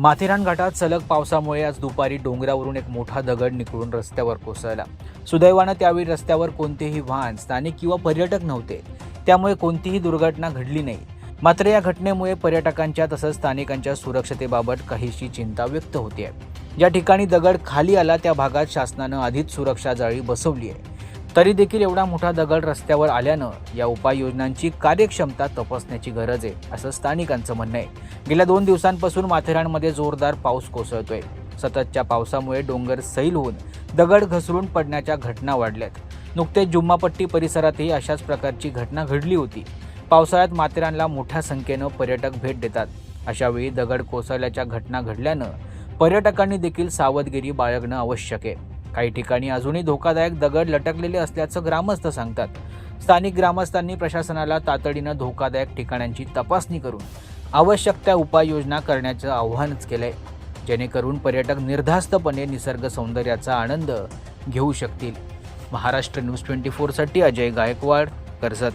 माथेरान घाटात सलग पावसामुळे आज दुपारी डोंगरावरून एक मोठा दगड निघून रस्त्यावर कोसळला. सुदैवानं त्यावेळी रस्त्यावर कोणतेही वाहन स्थानिक किंवा पर्यटक नव्हते. त्यामुळे कोणतीही दुर्घटना घडली नाही. मात्र या घटनेमुळे पर्यटकांच्या तसंच स्थानिकांच्या सुरक्षतेबाबत काहीशी चिंता व्यक्त होते आहे ज्या ठिकाणी दगड खाली आला त्या भागात शासनानं आधीच सुरक्षा जाळी बसवली आहे. तरी देखील एवढा मोठा दगड रस्त्यावर आल्यानं या उपाययोजनांची कार्यक्षमता तपासण्याची गरज आहे असं स्थानिकांचं म्हणणं आहे. गेल्या दोन दिवसांपासून माथेरानमध्ये जोरदार पाऊस कोसळतोय. सततच्या पावसामुळे डोंगर सैल होऊन दगड घसरून पडण्याच्या घटना वाढल्यात. नुकतेच जुम्मापट्टी परिसरातही अशाच प्रकारची घटना घडली होती. पावसाळ्यात माथेरानला मोठ्या संख्येनं पर्यटक भेट देतात. अशावेळी दगड कोसळल्याच्या घटना घडल्यानं पर्यटकांनी देखील सावधगिरी बाळगणं आवश्यक आहे. काही ठिकाणी अजूनही धोकादायक दगड लटकलेले असल्याचं ग्रामस्थ सांगतात. स्थानिक ग्रामस्थांनी प्रशासनाला तातडीनं धोकादायक ठिकाणांची तपासणी करून आवश्यक त्या उपाययोजना करण्याचं आव्हानच केलंय. जेणेकरून पर्यटक निर्धास्तपणे निसर्ग सौंदर्याचा आनंद घेऊ शकतील. महाराष्ट्र न्यूज ट्वेंटी फोरसाठी अजय गायकवाड कर्जत.